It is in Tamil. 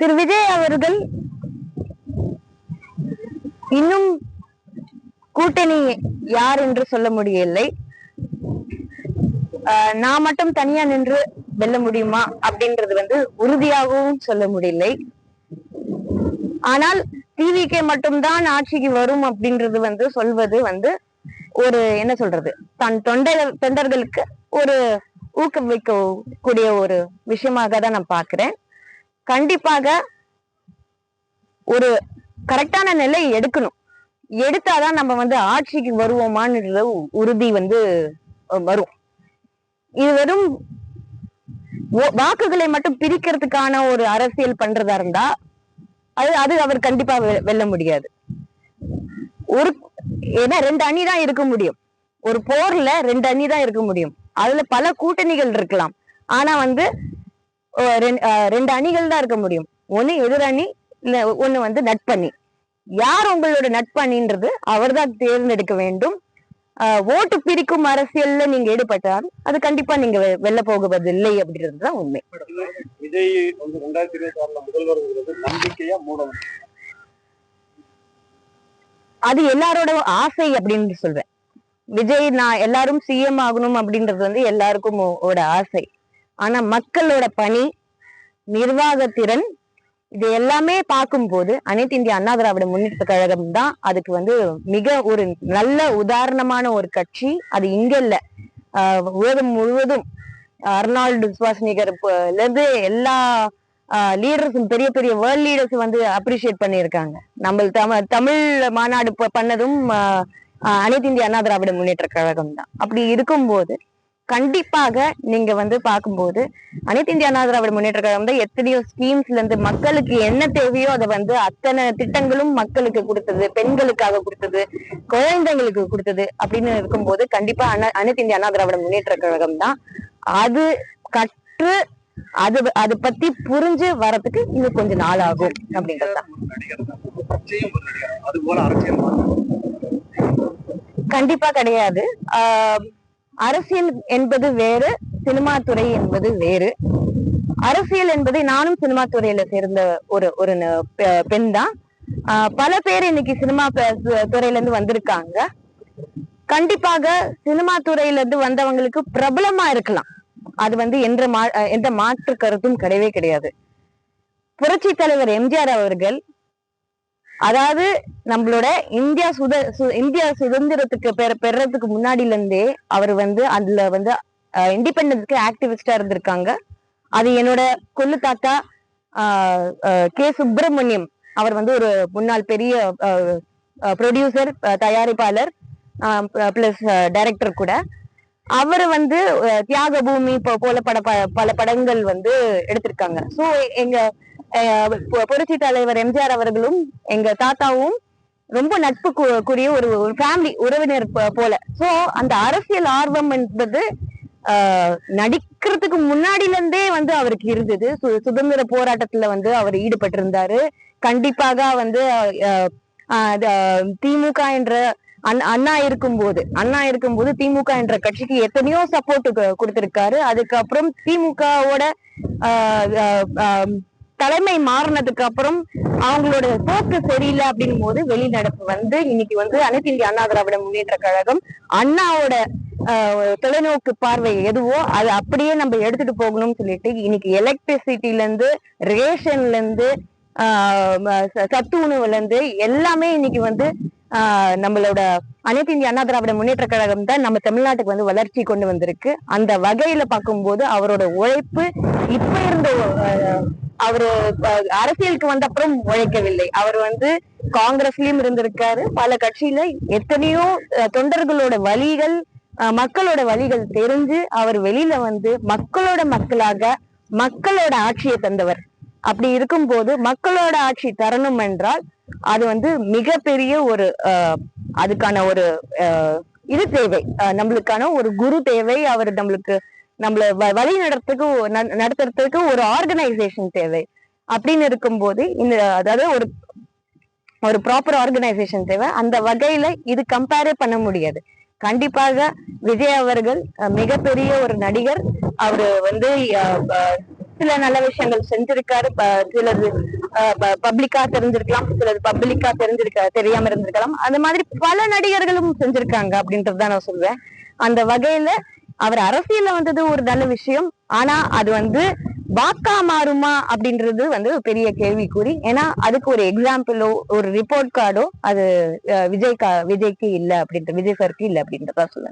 திரு விஜய் அவர்கள் இன்னும் கூட்டணி யார் என்று சொல்ல முடியவில்லை. நான் மட்டும் தனியா நின்று வெல்ல முடியுமா அப்படின்றது வந்து உறுதியாகவும் சொல்ல முடியலை ஆனால் டிவிகே மட்டும்தான் ஆட்சிக்கு வரும் அப்படின்றது வந்து சொல்வது வந்து ஒரு என்ன சொல்றது தன் தொண்டர் தொண்டர்களுக்கு ஒரு ஊக்குவிக்க கூடிய ஒரு விஷயமாக தான் நான் பாக்குறேன் கண்டிப்பாக ஒரு கரெக்டான நிலை எடுக்கணும். எடுத்தாதான் நம்ம வந்து ஆட்சிக்கு வருவோமான்னு உறுதி வந்து வரும். இது வெறும் வாக்குகளை மட்டும் பிரிக்கிறதுக்கான ஒரு அரசியல் பண்றதா இருந்தா அது அது அவர் கண்டிப்பா வெ- வெல்ல முடியாது. ஒரு ஏன்னா ரெண்டு அணி தான் இருக்க முடியும். ஒரு போர்ல ரெண்டு அணி தான் இருக்க முடியும். அதுல பல கூட்டணிகள் இருக்கலாம். ஆனா வந்து ரெண்டு அணிகள் தான் இருக்க முடியும். ஒண்ணு எதிரணி இல்ல ஒண்ணு வந்து நட்பணி. யார் உங்களோட நட்பணின்றது அவர்தான் தேர்ந்தெடுக்க வேண்டும். ஓட்டு பிரிக்கும் அரசியல்ல நீங்க ஈடுபட்டால் அது கண்டிப்பா நீங்க வெல்ல போகுவதில்லை அப்படின்றதுதான் உண்மை. விஜய் வந்து ரெண்டாயிரத்தி இருபத்தி ஆறுல முதல்வருங்கிறது நம்பிக்கையா மூடம் அது எல்லாரோட ஆசை அப்படின்னு சொல்றேன் விஜய் நான் எல்லாரும் சிஎம் ஆகணும் அப்படின்றது வந்து எல்லாருக்கும் ஓட ஆசை. ஆனா மக்களோட பணி நிர்வாகத்திறன் இது எல்லாமே பார்க்கும்போது அனைத்து இந்திய அண்ணா திராவிட முன்னேற்ற கழகம் தான் அதுக்கு வந்து மிக ஒரு நல்ல உதாரணமான ஒரு கட்சி. அது இங்க இல்ல. உலகம் முழுவதும் அர்னால்டு சுவாஸ்னிகர் இருந்து எல்லா லீடர்ஸும் பெரிய பெரிய வேர்ல்ட் லீடர்ஸ் வந்து அப்ரிஷியேட் பண்ணியிருக்காங்க. நம்ம தமிழ் தமிழ் மாநாடு பண்ணதும் அனைத்து இந்திய அண்ணா திராவிட முன்னேற்ற கழகம் தான். அப்படி இருக்கும்போது கண்டிப்பாக நீங்க வந்து பார்க்கும்போது அனைத்து இந்திய அண்ணா திராவிட முன்னேற்ற கழகம் தான் எத்தனையோ ஸ்கீம்ஸ்ல இருந்து மக்களுக்கு என்ன தேவையோ அதை வந்து அத்தனை திட்டங்களும் மக்களுக்கு கொடுத்தது பெண்களுக்காக கொடுத்தது குழந்தைங்களுக்கு கொடுத்தது அப்படின்னு இருக்கும்போது கண்டிப்பா அண்ணா அனைத்து இந்திய அண்ணா திராவிட முன்னேற்ற கழகம் தான். அது கற்று அது அது பத்தி புரிஞ்சு வரதுக்கு இன்னும் கொஞ்ச நாள் ஆகும் அப்படின்றது தான். ஒரு நடிகர் தான் விஜயும் ஒரு நடிகர் அது போல அரசியல் மாற்றம். கண்டிப்பா கிடையாது. ஆஹ் அரசியல் என்பது வேறு சினிமா துறை என்பது வேறு. அரசியல் என்பதை நானும் சினிமா துறையில சேர்ந்த ஒரு ஒரு ந- பெ- பெண் தான் ஆஹ் பல பேர் இன்னைக்கு சினிமா துறையில இருந்து வந்திருக்காங்க. கண்டிப்பாக சினிமா துறையில இருந்து வந்தவங்களுக்கு பிரபலமா இருக்கலாம். அது வந்து எந்த மா எந்த மாற்று கருத்தும் கிடையவே கிடையாது. புரட்சி தலைவர் எம்ஜிஆர் அவர்கள் அதாவது நம்மளோட இந்தியா சுத சு- இந்தியா சுதந்திரத்துக்கு பெற பெறதுக்கு முன்னாடில இருந்தே அவர் வந்து அதுல வந்து இண்டிபெண்டன்ஸ்க்கு ஆக்டிவிஸ்டா இருந்திருக்காங்க. அது என்னோட கொள்ளு தாத்தா கே. சுப்பிரமணியம். அவர் வந்து ஒரு முன்னாள் பெரிய ப்ரொடியூசர் தயாரிப்பாளர் பிளஸ் டைரக்டர் கூட. அவர் வந்து தியாக பூமி போல பட ப- பல படங்கள் வந்து எடுத்திருக்காங்க. சோ எங்க புரட்சி தலைவர் எம்ஜிஆர் அவர்களும் எங்க தாத்தாவும் ரொம்ப நட்பு கூ- கூடிய ஒரு ஒரு ஃபேமிலி உறவினர் போல. சோ அந்த அரசியல் ஆர்வம் என்பது ஆஹ், நடிக்கிறதுக்கு முன்னாடில இருந்தே வந்து அவருக்கு இருந்தது. சு- சுதந்திர போராட்டத்துல வந்து அவர் ஈடுபட்டிருந்தாரு. கண்டிப்பாக வந்து திமுக என்ற அண்ணா- அண்ணா இருக்கும்போது அண்ணா இருக்கும்போது திமுக என்ற கட்சிக்கு எத்தனையோ சப்போர்ட் கொடுத்திருக்காரு. அதுக்கப்புறம் திமுகவோட தலைமை மாறினதுக்கு அப்புறம் அவங்களோட போக்கு சரியில்லை அப்படின் போது வெளிநடப்பு வந்து இன்னைக்கு வந்து அனைத்து இந்திய அண்ணா திராவிட முன்னேற்ற கழகம் அண்ணாவோட ஆஹ், தொலைநோக்கு பார்வை எதுவோ அது அப்படியே நம்ம எடுத்துட்டு போகணும்னு சொல்லிட்டு இன்னைக்கு எலக்ட்ரிசிட்டில இருந்து ரேஷன்ல இருந்து ஆஹ், சத்து உணவுல இருந்து எல்லாமே இன்னைக்கு வந்து ஆஹ், நம்மளோட அனைத்து இந்திய அண்ணா திராவிட முன்னேற்ற கழகம் தான் நம்ம தமிழ்நாட்டுக்கு வந்து வளர்ச்சி கொண்டு வந்திருக்கு. அந்த வகையில பார்க்கும்போது அவரோட உழைப்பு இப்ப இருந்த அவரு அரசியலுக்கு வந்த அப்புறம் உழைக்கவில்லை. அவர் வந்து காங்கிரஸ்லயும் இருந்திருக்காரு. பல கட்சியில எத்தனையோ தொண்டர்களோட வழிகள் மக்களோட வழிகள் தெரிஞ்சு அவர் வெளியில வந்து மக்களோட மக்களாக மக்களோட ஆட்சியை தந்தவர். அப்படி இருக்கும்போது மக்களோட ஆட்சி தரணும் என்றால் அது வந்து மிகப்பெரிய ஒரு அஹ், அதுக்கான ஒரு அஹ், இது தேவை. அஹ், நம்மளுக்கான ஒரு குரு தேவை. அவர் நம்மளுக்கு நம்மள வ- வழி நடத்துறதுக்கு நடத்துறதுக்கு ஒரு ஆர்கனைசேஷன் தேவை. அப்படின்னு இருக்கும்போது இந்த அதாவது ஒரு ஒரு ப்ராப்பர் ஆர்கனைசேஷன் தேவை. அந்த வகையில இது கம்பேரே பண்ண முடியாது. கண்டிப்பாக விஜய் அவர்கள் மிகப்பெரிய ஒரு நடிகர். அவரு வந்து சில நல்ல விஷயங்கள் செஞ்சிருக்காரு. சிலது பப்ளிக்கா தெரிஞ்சிருக்கலாம். சிலது பப்ளிக்கா தெரிஞ்சிருக்க தெரியாம இருந்திருக்கலாம். அந்த மாதிரி பல நடிகர்களும் செஞ்சிருக்காங்க அப்படின்றதுதான் நான் சொல்வேன். அந்த வகையில அவர் அரசியல்ல வந்தது ஒரு நல்ல விஷயம். ஆனா அது வந்து வாக்கா மாறுமா அப்படின்றது வந்து பெரிய கேள்விக்குறி. ஏன்னா அதுக்கு ஒரு எக்ஸாம்பிளோ ஒரு ரிப்போர்ட் கார்டோ அது அஹ், விஜய் விஜய்க்கு இல்ல அப்படின்ற விஜய் சாருக்கு இல்ல அப்படின்றதா சொல்லுவேன்